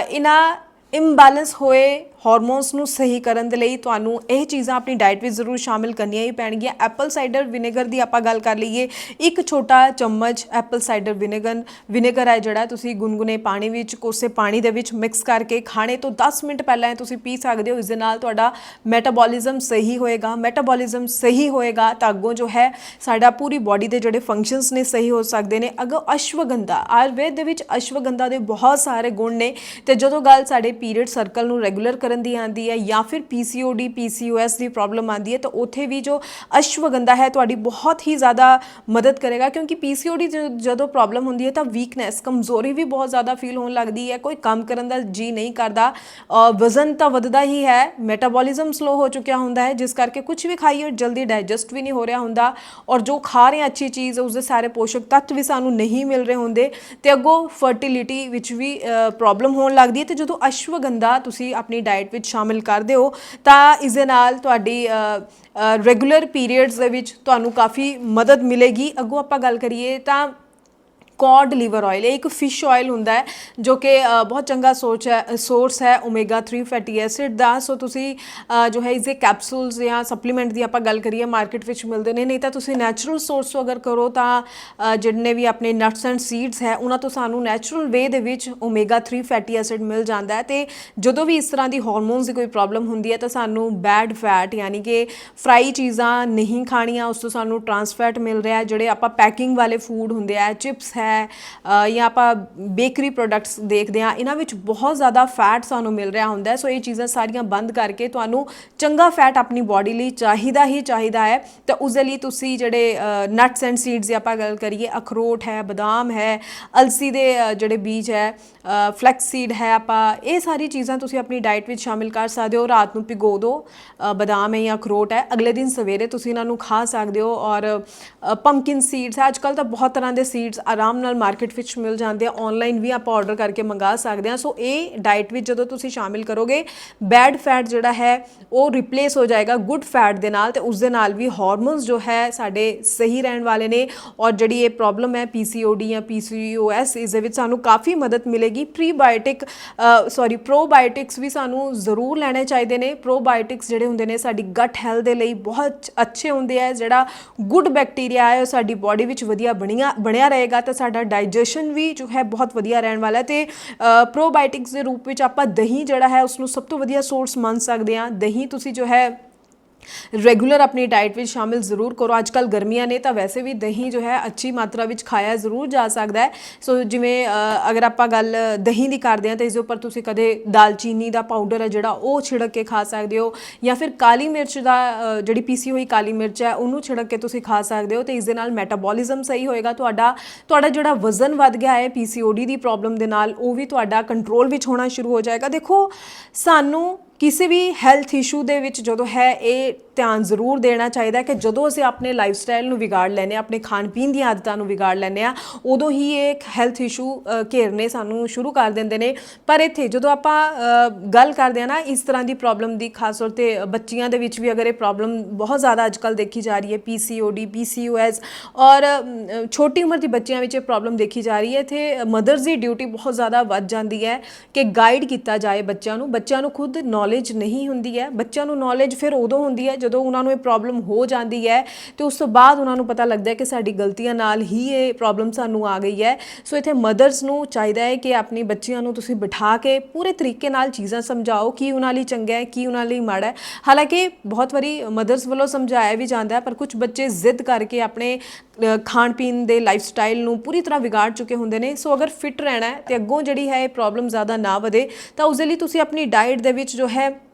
ਇਹਨਾਂ ਇੰਬੈਲੈਂਸ ਹੋਏ ਹਾਰਮੋਨਸ ਨੂੰ ਸਹੀ ਕਰਨ ਦੇ ਲਈ ਤੁਹਾਨੂੰ ਇਹ ਚੀਜ਼ਾਂ ਆਪਣੀ ਡਾਈਟ ਵਿੱਚ ਜ਼ਰੂਰ ਸ਼ਾਮਿਲ ਕਰਨੀਆਂ ਹੀ ਪੈਣਗੀਆਂ। ਐਪਲ ਸਾਈਡਰ ਵਿਨੇਗਰ ਦੀ ਆਪਾਂ ਗੱਲ ਕਰ ਲਈਏ, ਇੱਕ ਛੋਟਾ ਚਮਚ ਐਪਲ ਸਾਈਡਰ ਵਿਨੇਗਰ ਵਿਨੇਗਰ ਹੈ ਜਿਹੜਾ ਤੁਸੀਂ ਗੁਨਗੁਨੇ ਪਾਣੀ ਵਿੱਚ, ਕੋਸੇ ਪਾਣੀ ਦੇ ਵਿੱਚ ਮਿਕਸ ਕਰਕੇ ਖਾਣੇ ਤੋਂ 10 ਮਿੰਟ ਪਹਿਲਾਂ ਇਹ ਤੁਸੀਂ ਪੀ ਸਕਦੇ ਹੋ। ਇਸ ਦੇ ਨਾਲ ਤੁਹਾਡਾ ਮੈਟਾਬੋਲਿਜ਼ਮ ਸਹੀ ਹੋਏਗਾ। ਮੈਟਾਬੋਲਿਜ਼ਮ ਸਹੀ ਹੋਏਗਾ ਤਾਂ ਅੱਗੋਂ ਜੋ ਹੈ, ਸਾਡਾ ਪੂਰੀ ਬਾਡੀ ਦੇ ਜਿਹੜੇ ਫੰਕਸ਼ਨਸ ਨੇ ਸਹੀ ਹੋ ਸਕਦੇ ਨੇ। ਅਗਰ ਅਸ਼ਵਗੰਧਾ, ਆਯੁਰਵੇਦ ਦੇ ਵਿੱਚ ਅਸ਼ਵਗੰਧਾ ਦੇ ਬਹੁਤ ਸਾਰੇ ਗੁਣ ਨੇ ਤੇ ਜਦੋਂ ਗੱਲ ਸਾਡੇ ਪੀਰੀਅਡ ਸਰਕਲ ਨੂੰ ਰੈਗੂਲਰ ਕਰਨ ਦੀ ਆਂਦੀ ਹੈ ਜਾਂ ਫਿਰ ਪੀਸੀਓਡੀ ਪੀਸੀਓਐਸ ਦੀ ਪ੍ਰੋਬਲਮ ਆਂਦੀ ਹੈ, ਤਾਂ ਉੱਥੇ ਵੀ ਜੋ ਅਸ਼ਵਗੰਧਾ ਹੈ ਤੁਹਾਡੀ ਬਹੁਤ ਹੀ ਜ਼ਿਆਦਾ ਮਦਦ ਕਰੇਗਾ, ਕਿਉਂਕਿ ਪੀਸੀਓਡੀ ਜਦੋਂ ਪ੍ਰੋਬਲਮ ਹੁੰਦੀ ਹੈ ਤਾਂ ਵੀਕਨੈਸ ਕਮਜ਼ੋਰੀ ਵੀ ਬਹੁਤ ਜ਼ਿਆਦਾ ਫੀਲ ਹੋਣ ਲੱਗਦੀ ਹੈ, ਕੋਈ ਕੰਮ ਕਰਨ ਦਾ ਜੀ ਨਹੀਂ ਕਰਦਾ ਵਜ਼ਨ ਤਾਂ ਵੱਧਦਾ ਹੀ ਹੈ ਮੈਟਾਬੋਲਿਜ਼ਮ ਸਲੋ ਹੋ ਚੁੱਕਿਆ ਹੁੰਦਾ ਹੈ, ਜਿਸ ਕਰਕੇ ਕੁਝ ਵੀ ਖਾਈਏ ਜਲਦੀ ਡਾਈਜੈਸਟ ਵੀ ਨਹੀਂ ਹੋ ਰਿਹਾ ਹੁੰਦਾ, ਔਰ ਜੋ ਖਾ ਰਹੇ ਅੱਛੀ ਚੀਜ਼ ਉਸ ਦੇ ਸਾਰੇ ਪੋਸ਼ਕ ਤੱਤ ਵੀ ਸਾਨੂੰ ਨਹੀਂ ਮਿਲ ਰਹੇ ਹੁੰਦੇ, ਤੇ ਅੱਗੋਂ ਫਰਟੀਲਿਟੀ ਵਿੱਚ ਵੀ ਪ੍ਰੋਬਲਮ ਹੋਣ ਲੱਗਦੀ ਹੈ, ਤੇ ਜਦੋਂ ਅਸ਼ਵਗੰਧਾ ਤੁਸੀਂ ਆਪਣੀ ਡਾਈਟ ਵਿੱਚ ਸ਼ਾਮਿਲ ਕਰਦੇ ਹੋ ਤਾਂ ਇਸ ਦੇ ਨਾਲ ਤੁਹਾਡੀ ਰੈਗੂਲਰ ਪੀਰੀਅਡਸ ਦੇ ਵਿੱਚ ਤੁਹਾਨੂੰ ਕਾਫੀ ਮਦਦ ਮਿਲੇਗੀ। ਅੱਗੋਂ ਆਪਾਂ ਗੱਲ ਕਰੀਏ ਤਾਂ ਕੌਡ ਲੀਵਰ ਆਇਲ, ਇਹ ਇੱਕ ਫਿਸ਼ ਆਇਲ ਹੁੰਦਾ ਹੈ, ਜੋ ਕਿ ਬਹੁਤ ਚੰਗਾ ਸੋਚ ਹੈ, ਸੋਰਸ ਹੈ ਓਮੇਗਾ 3 ਫੈਟੀ ਐਸਿਡ ਦਾ। ਸੋ ਤੁਸੀਂ ਜੋ ਹੈ, ਇਸਦੇ ਕੈਪਸੂਲਸ ਜਾਂ ਸਪਲੀਮੈਂਟ ਦੀ ਆਪਾਂ ਗੱਲ ਕਰੀਏ ਮਾਰਕੀਟ ਵਿੱਚ ਮਿਲਦੇ ਨੇ। ਨਹੀਂ ਤਾਂ ਤੁਸੀਂ ਨੈਚੁਰਲ ਸੋਰਸ ਤੋਂ ਅਗਰ ਕਰੋ ਤਾਂ ਜਿੰਨੇ ਵੀ ਆਪਣੇ ਨਟਸ ਐਂਡ ਸੀਡਸ ਹੈ, ਉਹਨਾਂ ਤੋਂ ਸਾਨੂੰ ਨੈਚੁਰਲ ਵੇ ਦੇ ਵਿੱਚ ਓਮੇਗਾ 3 ਫੈਟੀ ਐਸਿਡ ਮਿਲ ਜਾਂਦਾ ਹੈ। ਤੇ ਜਦੋਂ ਵੀ ਇਸ ਤਰ੍ਹਾਂ ਦੀ ਹਾਰਮੋਨਸ ਦੀ ਕੋਈ ਪ੍ਰੋਬਲਮ ਹੁੰਦੀ ਹੈ, ਤਾਂ ਸਾਨੂੰ ਬੈਡ ਫੈਟ ਯਾਨੀ ਕਿ ਫਰਾਈ ਚੀਜ਼ਾਂ ਨਹੀਂ ਖਾਣੀਆਂ, ਉਸ ਤੋਂ ਸਾਨੂੰ ਟਰਾਂਸਫੈਟ ਮਿਲ ਰਿਹਾ ਜਿਹੜੇ ਆਪਾਂ ਪੈਕਿੰਗ ਵਾਲੇ ਫੂਡ ਹੁੰਦੇ ਆ ਚਿਪਸ ਹੈ ਹੈ। ਜਾਂ ਆਪਾਂ ਬੇਕਰੀ ਪ੍ਰੋਡਕਟਸ ਦੇਖਦੇ ਹਾਂ, ਇਹਨਾਂ ਵਿੱਚ ਬਹੁਤ ਜ਼ਿਆਦਾ ਫੈਟ ਸਾਨੂੰ ਮਿਲ ਰਿਹਾ ਹੁੰਦਾ ਸੋ ਇਹ ਚੀਜ਼ਾਂ ਸਾਰੀਆਂ ਬੰਦ ਕਰਕੇ ਤੁਹਾਨੂੰ ਚੰਗਾ ਫੈਟ ਆਪਣੀ ਬਾਡੀ ਲਈ ਚਾਹੀਦਾ ਹੀ ਚਾਹੀਦਾ ਹੈ। ਤਾਂ ਉਸ ਦੇ ਲਈ ਤੁਸੀਂ ਜਿਹੜੇ ਨਟਸ ਐਂਡ ਸੀਡਸ ਦੀ ਆਪਾਂ ਗੱਲ ਕਰੀਏ, ਅਖਰੋਟ ਹੈ, ਬਦਾਮ ਹੈ, ਅਲਸੀ ਦੇ ਜਿਹੜੇ ਬੀਜ ਹੈ ਫਲੈਕਸ ਸੀਡ ਹੈ ਆਪਾਂ, ਇਹ ਸਾਰੀ ਚੀਜ਼ਾਂ ਤੁਸੀਂ ਆਪਣੀ ਡਾਈਟ ਵਿੱਚ ਸ਼ਾਮਿਲ ਕਰ ਸਕਦੇ ਹੋ। ਰਾਤ ਨੂੰ ਭਿਗੋ ਦਿਓ ਬਦਾਮ ਹੈ ਜਾਂ ਅਖਰੋਟ ਹੈ, ਅਗਲੇ ਦਿਨ ਸਵੇਰੇ ਤੁਸੀਂ ਇਹਨਾਂ ਨੂੰ ਖਾ ਸਕਦੇ ਹੋ। ਔਰ ਪੰਪਕਿਨ ਸੀਡਸ ਹੈ ਅੱਜਕੱਲ ਤਾਂ ਬਹੁਤ ਤਰ੍ਹਾਂ ਦੇ ਸੀਡਸ ਆਰਾਮ ਨਾਲ ਮਾਰਕੀਟ ਵਿੱਚ ਮਿਲ ਜਾਂਦੇ ਆ ਆਨਲਾਈਨ ਵੀ ਆਪਾਂ ਆਰਡਰ ਕਰਕੇ ਮੰਗਾ ਸਕਦੇ ਹਾਂ। ਸੋ ਇਹ ਡਾਈਟ ਵਿੱਚ ਜਦੋਂ ਤੁਸੀਂ ਸ਼ਾਮਿਲ ਕਰੋਗੇ ਬੈਡ ਫੈਟ ਜਿਹੜਾ ਹੈ, ਉਹ ਰਿਪਲੇਸ ਹੋ ਜਾਏਗਾ ਗੁੱਡ ਫੈਟ ਦੇ ਨਾਲ ਤੇ ਉਸ ਦੇ ਨਾਲ ਵੀ ਹਾਰਮੋਨਸ ਜੋ ਹੈ ਸਾਡੇ ਸਹੀ ਰਹਿਣ ਵਾਲੇ ਨੇ। ਔਰ ਜਿਹੜੀ ਇਹ ਪ੍ਰੋਬਲਮ ਹੈ ਪੀਸੀਓਡੀ ਜਾਂ ਪੀਸੀਓਐਸ ਇਸ ਦੇ ਵਿੱਚ ਸਾਨੂੰ ਕਾਫੀ ਮਦਦ ਮਿਲੇਗੀ। ਪ੍ਰੀਬਾਇਓਟਿਕ ਸੌਰੀ ਪ੍ਰੋਬਾਇਓਟਿਕਸ ਵੀ ਸਾਨੂੰ ਜ਼ਰੂਰ ਲੈਣੇ ਚਾਹੀਦੇ ਨੇ। ਪ੍ਰੋਬਾਇਓਟਿਕਸ ਜਿਹੜੇ ਹੁੰਦੇ ਨੇ, ਸਾਡੀ ਗਟ ਹੈਲਥ ਦੇ ਲਈ ਬਹੁਤ ਅੱਛੇ ਹੁੰਦੇ ਆ। ਜਿਹੜਾ ਗੁੱਡ ਬੈਕਟੀਰੀਆ ਹੈ, ਉਹ ਸਾਡੀ ਬਾਡੀ ਵਿੱਚ ਵਧੀਆ ਬਣਿਆ ਬਣਿਆ ਰਹੇਗਾ ਤਾਂ ਸਾਡਾ ਡਾਈਜੈਸ਼ਨ ਵੀ ਜੋ ਹੈ ਬਹੁਤ ਵਧੀਆ ਰਹਿਣ ਵਾਲਾ ਹੈ ਤੇ ਪ੍ਰੋਬਾਇਓਟਿਕਸ ਦੇ ਰੂਪ ਵਿੱਚ ਆਪਾਂ ਦਹੀਂ ਜਿਹੜਾ ਹੈ ਉਸ ਨੂੰ ਸਭ ਤੋਂ ਵਧੀਆ ਸੋਰਸ ਮੰਨ ਸਕਦੇ ਹਾਂ। ਦਹੀਂ ਤੁਸੀਂ ਜੋ ਹੈ ਰੈਗੂਲਰ ਆਪਣੀ ਡਾਈਟ ਵਿੱਚ ਸ਼ਾਮਿਲ ਜ਼ਰੂਰ ਕਰੋ। ਅੱਜ ਕੱਲ ਗਰਮੀਆਂ ਨੇ ਤਾਂ ਵੈਸੇ ਵੀ ਦਹੀਂ ਜੋ ਹੈ ਅੱਛੀ ਮਾਤਰਾ ਵਿੱਚ ਖਾਇਆ ਜ਼ਰੂਰ ਜਾ ਸਕਦਾ ਹੈ। ਸੋ ਜਿਵੇਂ ਅਗਰ ਆਪਾਂ ਗੱਲ ਦਹੀਂ ਦੀ ਕਰਦੇ ਹਾਂ ਤਾਂ ਇਸ ਦੇ ਉੱਪਰ ਤੁਸੀਂ ਕਦੇ ਦਾਲਚੀਨੀ ਦਾ ਪਾਊਡਰ ਹੈ ਜਿਹੜਾ ਉਹ ਛਿੜਕ ਕੇ ਖਾ ਸਕਦੇ ਹੋ ਜਾਂ ਫਿਰ ਕਾਲੀ ਮਿਰਚ ਦਾ ਜਿਹੜੀ ਪੀਸੀ ਹੋਈ ਕਾਲੀ ਮਿਰਚ ਹੈ ਉਹਨੂੰ ਛਿੜਕ ਕੇ ਤੁਸੀਂ ਖਾ ਸਕਦੇ ਹੋ ਤੇ ਇਸ ਦੇ ਨਾਲ ਮੈਟਾਬੋਲਿਜ਼ਮ ਸਹੀ ਹੋਏਗਾ। ਤੁਹਾਡਾ ਤੁਹਾਡਾ ਜਿਹੜਾ ਵਜ਼ਨ ਵੱਧ ਗਿਆ ਹੈ ਪੀਸੀਓਡੀ ਦੀ ਪ੍ਰੋਬਲਮ ਦੇ ਨਾਲ ਉਹ ਵੀ ਤੁਹਾਡਾ ਕੰਟਰੋਲ ਵਿੱਚ ਹੋਣਾ ਸ਼ੁਰੂ ਹੋ ਜਾਏਗਾ। ਦੇਖੋ, ਸਾਨੂੰ ਕਿਸੇ ਵੀ ਹੈਲਥ ਇਸ਼ੂ ਦੇ ਵਿੱਚ ਜਦੋਂ ਹੈ, ਇਹ ਧਿਆਨ ਜ਼ਰੂਰ ਦੇਣਾ ਚਾਹੀਦਾ ਕਿ ਜਦੋਂ ਅਸੀਂ ਆਪਣੇ ਲਾਈਫ ਸਟਾਈਲ ਨੂੰ ਵਿਗਾੜ ਲੈਨੇ ਆਪਣੇ ਖਾਣ ਪੀਣ ਦੀਆਂ ਆਦਤਾਂ ਨੂੰ ਵਿਗਾੜ ਲੈਨੇ ਆ ਉਦੋਂ ਹੀ ਇਹ ਇੱਕ ਹੈਲਥ ਇਸ਼ੂ ਘੇਰਨੇ ਸਾਨੂੰ ਸ਼ੁਰੂ ਕਰ ਦਿੰਦੇ ਨੇ। ਪਰ ਇੱਥੇ ਜਦੋਂ ਆਪਾਂ ਗੱਲ ਕਰਦੇ ਆ ਨਾ, ਇਸ ਤਰ੍ਹਾਂ ਦੀ ਪ੍ਰੋਬਲਮ ਦੀ, ਖਾਸ ਤੌਰ ਤੇ ਬੱਚੀਆਂ ਦੇ ਵਿੱਚ ਵੀ ਅਗਰ ਇਹ ਪ੍ਰੋਬਲਮ ਬਹੁਤ ਜ਼ਿਆਦਾ ਅੱਜਕੱਲ ਦੇਖੀ ਜਾ ਰਹੀ ਹੈ ਪੀਸੀਓਡੀ ਪੀਸੀਓਐਸ ਔਰ ਛੋਟੀ ਉਮਰ ਦੀ ਬੱਚਿਆਂ ਵਿੱਚ ਇਹ ਪ੍ਰੋਬਲਮ ਦੇਖੀ ਜਾ ਰਹੀ ਹੈ। ਇੱਥੇ ਮਦਰਸ ਦੀ ਡਿਊਟੀ ਬਹੁਤ ਜ਼ਿਆਦਾ ਵੱਧ ਜਾਂਦੀ ਹੈ ਕਿ ਗਾਈਡ ਕੀਤਾ ਜਾਏ ਬੱਚਿਆਂ ਨੂੰ। ਬੱਚਿਆਂ ਨੂੰ ਖੁਦ ਨੌਲੇਜ ਨੌਲੇਜ ਨਹੀਂ ਹੁੰਦੀ ਹੈ, ਬੱਚਿਆਂ ਨੂੰ ਨੌਲੇਜ ਫਿਰ ਉਦੋਂ ਹੁੰਦੀ ਹੈ ਜਦੋਂ ਉਹਨਾਂ ਨੂੰ ਇਹ ਪ੍ਰੋਬਲਮ ਹੋ ਜਾਂਦੀ ਹੈ ਤੇ ਉਸ ਤੋਂ ਬਾਅਦ ਉਹਨਾਂ ਨੂੰ ਪਤਾ ਲੱਗਦਾ ਹੈ ਕਿ ਸਾਡੀ ਗਲਤੀਆਂ ਨਾਲ ਹੀ ਇਹ ਪ੍ਰੋਬਲਮ ਸਾਨੂੰ ਆ ਗਈ ਹੈ। ਸੋ ਇੱਥੇ ਮਦਰਸ ਨੂੰ ਚਾਹੀਦਾ ਹੈ ਕਿ ਆਪਣੇ ਬੱਚਿਆਂ ਨੂੰ ਤੁਸੀਂ ਬਿਠਾ ਕੇ ਪੂਰੇ ਤਰੀਕੇ ਨਾਲ ਚੀਜ਼ਾਂ ਸਮਝਾਓ, ਕੀ ਉਹਨਾਂ ਲਈ ਚੰਗਾ ਹੈ, ਕੀ ਉਹਨਾਂ ਲਈ ਮਾੜਾ ਹੈ। ਹਾਲਾਂਕਿ ਬਹੁਤ ਵਾਰੀ ਮਦਰਸ ਵੱਲੋਂ ਸਮਝਾਇਆ ਵੀ ਜਾਂਦਾ ਹੈ, ਪਰ ਕੁਝ ਬੱਚੇ ਜ਼ਿੱਦ ਕਰਕੇ ਆਪਣੇ ਖਾਣ ਪੀਣ ਦੇ ਲਾਈਫ ਸਟਾਈਲ ਨੂੰ ਪੂਰੀ ਤਰ੍ਹਾਂ ਵਿਗਾੜ ਚੁੱਕੇ ਹੁੰਦੇ ਨੇ। ਸੋ ਅਗਰ ਫਿਟ ਰਹਿਣਾ ਹੈ ਤੇ ਅੱਗੋਂ ਜਿਹੜੀ ਹੈ ਇਹ ਪ੍ਰੋਬਲਮ ਜ਼ਿਆਦਾ ਨਾ ਵਧੇ, ਤਾਂ ਉਸ ਦੇ ਲਈ ਤੁਸੀਂ ਆਪਣੀ ਡਾਈਟ ਦੇ ਵਿੱਚ ਜੋ ਹੈ へ。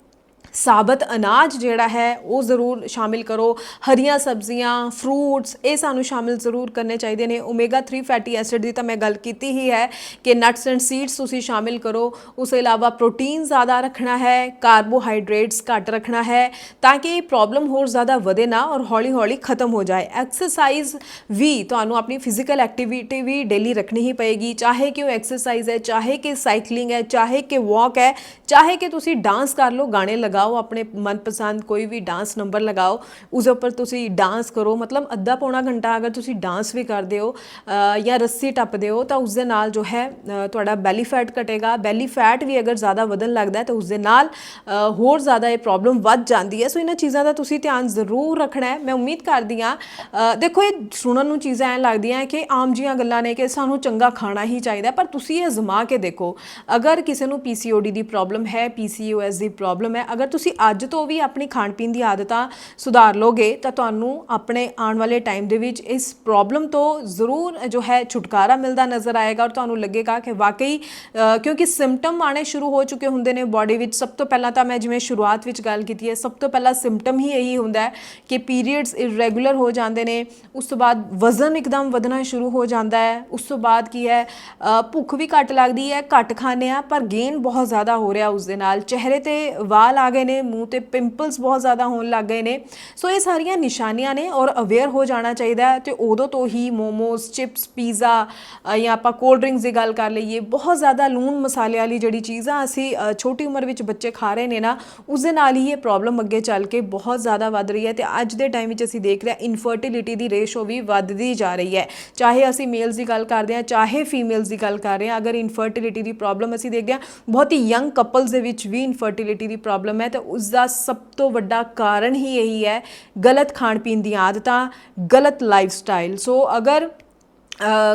ਸਾਬਤ ਅਨਾਜ ਜਿਹੜਾ ਹੈ, ਉਹ ਜ਼ਰੂਰ ਸ਼ਾਮਿਲ ਕਰੋ। ਹਰੀਆਂ ਸਬਜ਼ੀਆਂ ਫਰੂਟਸ ਇਹ ਸਾਨੂੰ ਸ਼ਾਮਿਲ ਜ਼ਰੂਰ ਕਰਨੇ ਚਾਹੀਦੇ ਨੇ। ਓਮੇਗਾ 3 ਫੈਟੀ ਐਸਿਡ ਦੀ ਤਾਂ ਮੈਂ ਗੱਲ ਕੀਤੀ ਹੀ ਹੈ ਕਿ ਨਟਸ ਐਂਡ ਸੀਡਸ ਤੁਸੀਂ ਸ਼ਾਮਿਲ ਕਰੋ। ਉਸ ਤੋਂ ਇਲਾਵਾ ਪ੍ਰੋਟੀਨ ਜ਼ਿਆਦਾ ਰੱਖਣਾ ਹੈ ਕਾਰਬੋਹਾਈਡਰੇਟਸ ਘੱਟ ਰੱਖਣਾ ਹੈ, ਤਾਂ ਕਿ ਇਹ ਪ੍ਰੋਬਲਮ ਹੋਰ ਜ਼ਿਆਦਾ ਵਧੇ ਨਾ ਔਰ ਹੌਲੀ ਹੌਲੀ ਖਤਮ ਹੋ ਜਾਏ। ਐਕਸਰਸਾਈਜ਼ ਵੀ ਤੁਹਾਨੂੰ ਆਪਣੀ ਫਿਜ਼ੀਕਲ ਐਕਟੀਵਿਟੀ ਵੀ ਡੇਲੀ ਰੱਖਣੀ ਹੀ ਪਏਗੀ। ਚਾਹੇ ਕਿ ਉਹ ਐਕਸਰਸਾਈਜ਼ ਹੈ, ਚਾਹੇ ਕਿ ਸਾਈਕਲਿੰਗ ਹੈ, ਚਾਹੇ ਕਿ ਵਾਕ ਹੈ, ਚਾਹੇ ਕਿ ਤੁਸੀਂ ਡਾਂਸ ਕਰ ਲਓ, ਗਾਣੇ ਲਗਾਓ, ਆਪਣੇ ਮਨਪਸੰਦ ਕੋਈ ਵੀ ਡਾਂਸ ਨੰਬਰ ਲਗਾਓ ਉਸ ਉੱਪਰ ਤੁਸੀਂ ਡਾਂਸ ਕਰੋ, ਮਤਲਬ ਅੱਧਾ ਪੌਣਾ ਘੰਟਾ ਅਗਰ ਤੁਸੀਂ ਡਾਂਸ ਵੀ ਕਰਦੇ ਹੋ ਜਾਂ ਰੱਸੀ ਟੱਪਦੇ ਹੋ, ਤਾਂ ਉਸ ਦੇ ਨਾਲ ਜੋ ਹੈ ਤੁਹਾਡਾ ਬੈਲੀ ਫੈਟ ਘਟੇਗਾ। ਬੈਲੀ ਫੈਟ ਵੀ ਅਗਰ ਜ਼ਿਆਦਾ ਵਧਣ ਲੱਗਦਾ ਹੈ, ਤਾਂ ਉਸ ਦੇ ਨਾਲ ਹੋਰ ਜ਼ਿਆਦਾ ਇਹ ਪ੍ਰੋਬਲਮ ਵੱਧ ਜਾਂਦੀ ਹੈ। ਸੋ ਇਹਨਾਂ ਚੀਜ਼ਾਂ ਦਾ ਤੁਸੀਂ ਧਿਆਨ ਜ਼ਰੂਰ ਰੱਖਣਾ ਹੈ। ਮੈਂ ਉਮੀਦ ਕਰਦੀ ਹਾਂ ਦੇਖੋ, ਇਹ ਸੁਣਨ ਨੂੰ ਚੀਜ਼ਾਂ ਐ ਲੱਗਦੀਆਂ ਕਿ ਆਮ ਜੀਆਂ ਗੱਲਾਂ ਨੇ ਕਿ ਸਾਨੂੰ ਚੰਗਾ ਖਾਣਾ ਹੀ ਚਾਹੀਦਾ ਪਰ ਤੁਸੀਂ ਇਹ ਅਜ਼ਮਾ ਕੇ ਦੇਖੋ। ਅਗਰ ਕਿਸੇ ਨੂੰ ਪੀਸੀਓਡੀ ਦੀ ਪ੍ਰੋਬਲਮ ਹੈ ਪੀਸੀਓਐਸ ਦੀ ਪ੍ਰੋਬਲਮ ਹੈ, ਅਗਰ ਤੁਸੀਂ ਅੱਜ ਤੋਂ ਵੀ ਆਪਣੀ ਖਾਣ ਪੀਣ ਦੀ ਆਦਤਾਂ ਸੁਧਾਰ ਲੋਗੇ, ਤਾਂ ਤੁਹਾਨੂੰ ਆਪਣੇ ਆਉਣ ਵਾਲੇ ਟਾਈਮ ਦੇ ਵਿੱਚ ਇਸ ਪ੍ਰੋਬਲਮ ਤੋਂ ਜ਼ਰੂਰ, ਜੋ ਹੈ, ਛੁਟਕਾਰਾ ਮਿਲਦਾ ਨਜ਼ਰ ਆਏਗਾ ਔਰ ਤੁਹਾਨੂੰ ਲੱਗੇਗਾ ਕਿ ਵਾਕਈ ਕਿਉਂਕਿ ਸਿੰਪਟਮ ਆਣੇ ਸ਼ੁਰੂ ਹੋ ਚੁੱਕੇ ਹੁੰਦੇ ਨੇ ਬਾਡੀ ਵਿੱਚ, ਸਭ ਤੋਂ ਪਹਿਲਾਂ ਤਾਂ ਮੈਂ ਜਿਵੇਂ ਸ਼ੁਰੂਆਤ ਵਿੱਚ ਗੱਲ ਕੀਤੀ ਹੈ, ਸਭ ਤੋਂ ਪਹਿਲਾਂ ਸਿੰਪਟਮ ਹੀ ਇਹੀ ਹੁੰਦਾ ਹੈ ਕਿ ਪੀਰੀਅਡਸ ਇਰੈਗੂਲਰ ਹੋ ਜਾਂਦੇ ਨੇ, ਉਸ ਤੋਂ ਬਾਅਦ ਵਜ਼ਨ ਇੱਕਦਮ ਵਧਣਾ ਸ਼ੁਰੂ ਹੋ ਜਾਂਦਾ ਹੈ, ਉਸ ਤੋਂ ਬਾਅਦ ਕੀ ਹੈ ਭੁੱਖ ਵੀ ਘੱਟ ਲੱਗਦੀ ਹੈ, ਘੱਟ ਖਾਂਦੇ ਆ ਪਰ ਗੇਨ ਬਹੁਤ ਜ਼ਿਆਦਾ ਹੋ ਰਿਹਾ ਉਸ ਦੇ ਨਾਲ, ਚਿਹਰੇ ਤੇ ਵਾਲ ਆ ਗਏ ਨੇ, ਮੂੰਹ ਤੇ ਪਿੰਪਲਸ ਬਹੁਤ ਜ਼ਿਆਦਾ ਹੋਣ ਲੱਗ ਗਏ ਨੇ। ਸੋ ਇਹ ਸਾਰੀਆਂ ਨਿਸ਼ਾਨੀਆਂ ਨੇ ਔਰ ਅਵੇਅਰ ਹੋ ਜਾਣਾ ਚਾਹੀਦਾ ਹੈ ਤੇ ਉਦੋਂ ਤੋਂ ਹੀ ਮੋਮੋਸ ਚਿਪਸ ਪੀਜ਼ਾ ਜਾਂ ਆਪਾਂ ਕੋਲਡ ਡਰਿੰਕਸ ਦੀ ਗੱਲ ਕਰ ਲਈਏ, ਬਹੁਤ ਜ਼ਿਆਦਾ ਲੂਣ ਮਸਾਲੇ ਵਾਲੀ ਜਿਹੜੀ ਚੀਜ਼ਾਂ ਅਸੀਂ ਛੋਟੀ ਉਮਰ ਵਿੱਚ ਬੱਚੇ ਖਾ ਰਹੇ ਨੇ ਨਾ, ਉਸ ਦੇ ਨਾਲ ਹੀ ਇਹ ਪ੍ਰੋਬਲਮ ਅੱਗੇ ਚੱਲ ਕੇ ਬਹੁਤ ਜ਼ਿਆਦਾ ਵੱਧ ਰਹੀ ਹੈ ਤੇ ਅੱਜ ਦੇ ਟਾਈਮ ਵਿੱਚ ਅਸੀਂ ਦੇਖ ਰਹੇ ਹਾਂ ਇਨਫਰਟੀਲਿਟੀ ਦੀ ਰੇਸ਼ੋ ਵੀ ਵੱਧਦੀ ਜਾ ਰਹੀ ਹੈ। ਚਾਹੇ ਅਸੀਂ ਮੇਲਸ ਦੀ ਗੱਲ ਕਰਦੇ ਹਾਂ, ਚਾਹੇ ਫੀਮੇਲਸ ਦੀ ਗੱਲ ਕਰ ਰਹੇ ਹਾਂ, ਅਗਰ ਇਨਫਰਟੀਲਿਟੀ ਦੀ ਪ੍ਰੋਬਲਮ ਅਸੀਂ ਦੇਖਦੇ ਹਾਂ, ਬਹੁਤ ਹੀ ਯੰਗ ਕਪਲਸ ਦੇ ਵਿੱਚ ਵੀ ਇਨਫਰਟੀਲਿਟੀ ਦੀ ਪ੍ਰੋਬਲਮ ਹੈ ਤਾਂ ਉਸ ਦਾ ਸਭ ਤੋਂ ਵੱਡਾ ਕਾਰਨ ਹੀ ਇਹੀ ਹੈ ਗਲਤ ਖਾਣ ਪੀਣ ਦੀਆਂ ਆਦਤਾਂ, ਗਲਤ ਲਾਈਫ ਸਟਾਈਲ ਸੋ ਅਗਰ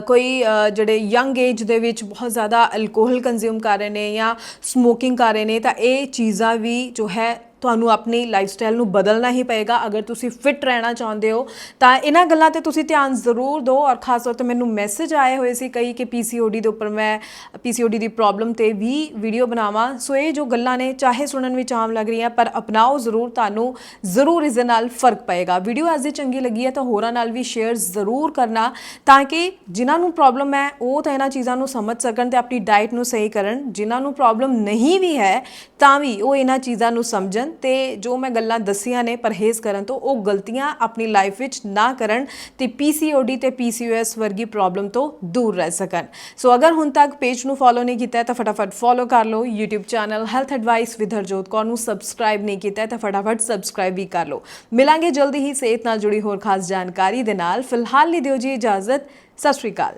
ਕੋਈ ਜਿਹੜੇ ਯੰਗ ਏਜ ਦੇ ਵਿੱਚ ਬਹੁਤ ਜ਼ਿਆਦਾ ਅਲਕੋਹਲ ਕੰਜ਼ਿਊਮ ਕਰ ਰਹੇ ਨੇ ਜਾਂ ਸਮੋਕਿੰਗ ਕਰ ਰਹੇ ਨੇ ਤਾਂ ਇਹ ਚੀਜ਼ਾਂ ਵੀ ਜੋ ਹੈ ਤੁਹਾਨੂੰ ਆਪਣੀ ਲਾਈਫਸਟਾਈਲ ਨੂੰ ਬਦਲਣਾ ਹੀ ਪਏਗਾ। ਅਗਰ ਤੁਸੀਂ ਫਿਟ ਰਹਿਣਾ ਚਾਹੁੰਦੇ ਹੋ, ਤਾਂ ਇਹਨਾਂ ਗੱਲਾਂ ਤੇ ਤੁਸੀਂ ਧਿਆਨ ਜ਼ਰੂਰ ਦਿਓ ਔਰ ਖਾਸ ਤੌਰ ਤੇ ਮੈਨੂੰ ਮੈਸੇਜ ਆਏ ਹੋਏ ਸੀ ਕਈ ਕਿ ਪੀਸੀਓਡੀ ਦੇ ਉੱਪਰ ਮੈਂ ਪੀਸੀਓਡੀ ਦੀ ਪ੍ਰੋਬਲਮ ਤੇ ਵੀ ਵੀਡੀਓ ਬਣਾਵਾਂ। ਸੋ ਇਹ ਜੋ ਗੱਲਾਂ ਨੇ, ਚਾਹੇ ਸੁਣਨ ਵਿੱਚ ਆਮ ਲੱਗ ਰਹੀਆਂ, ਪਰ ਅਪਣਾਓ ਜ਼ਰੂਰ, ਤੁਹਾਨੂੰ ਜ਼ਰੂਰ ਇਸ ਦੇ ਨਾਲ ਫ਼ਰਕ ਪਏਗਾ। ਵੀਡੀਓ ਅੱਜ ਦੀ ਚੰਗੀ ਲੱਗੀ ਹੈ ਤਾਂ ਹੋਰਾਂ ਨਾਲ ਵੀ ਸ਼ੇਅਰ ਜ਼ਰੂਰ ਕਰਨਾ ਤਾਂ ਕਿ ਜਿਨ੍ਹਾਂ ਨੂੰ ਪ੍ਰੋਬਲਮ ਹੈ, ਉਹ ਤਾਂ ਇਹਨਾਂ ਚੀਜ਼ਾਂ ਨੂੰ ਸਮਝ ਸਕਣ ਤੇ ਆਪਣੀ ਡਾਈਟ ਨੂੰ ਸਹੀ ਕਰਨ। ਜਿਨ੍ਹਾਂ ਨੂੰ ਪ੍ਰੋਬਲਮ ਨਹੀਂ ਵੀ ਹੈ, ਤਾਂ ਵੀ ਉਹ ਇਹਨਾਂ ਚੀਜ਼ਾਂ ਨੂੰ ਸਮਝਣ। ਤੇ ਜੋ ਮੈਂ ਗੱਲਾਂ ਦੱਸੀਆਂ ਨੇ ਪਰਹੇਜ਼ ਕਰਨ ਤੋਂ, ਉਹ ਗਲਤੀਆਂ ਆਪਣੀ ਲਾਈਫ ਵਿੱਚ ਨਾ ਕਰਨ ਤੇ ਪੀਸੀਓਡੀ ਤੇ ਪੀਸੀਓਐਸ ਵਰਗੀ ਪ੍ਰੋਬਲਮ ਤੋਂ ਦੂਰ ਰਹਿ ਸਕਣ। ਸੋ ਅਗਰ ਹੁਣ ਤੱਕ ਪੇਜ ਨੂੰ ਫੋਲੋ ਨਹੀਂ ਕੀਤਾ, ਤਾਂ ਫਟਾਫਟ ਫੋਲੋ ਕਰ ਲਓ। YouTube channel health advice with Harjot Kaur ਨੂੰ ਸਬਸਕ੍ਰਾਈਬ ਨਹੀਂ ਕੀਤਾ, ਤਾਂ ਫਟਾਫਟ ਸਬਸਕ੍ਰਾਈਬ ਵੀ ਕਰ ਲਓ। ਮਿਲਾਂਗੇ ਜਲਦੀ ਹੀ ਸਿਹਤ ਨਾਲ ਜੁੜੀ ਹੋਰ ਖਾਸ ਜਾਣਕਾਰੀ ਦੇ ਨਾਲ। ਫਿਲਹਾਲ ਲਈ ਦਿਓ ਜੀ ਇਜਾਜ਼ਤ। ਸਤਿ ਸ਼੍ਰੀ ਅਕਾਲ।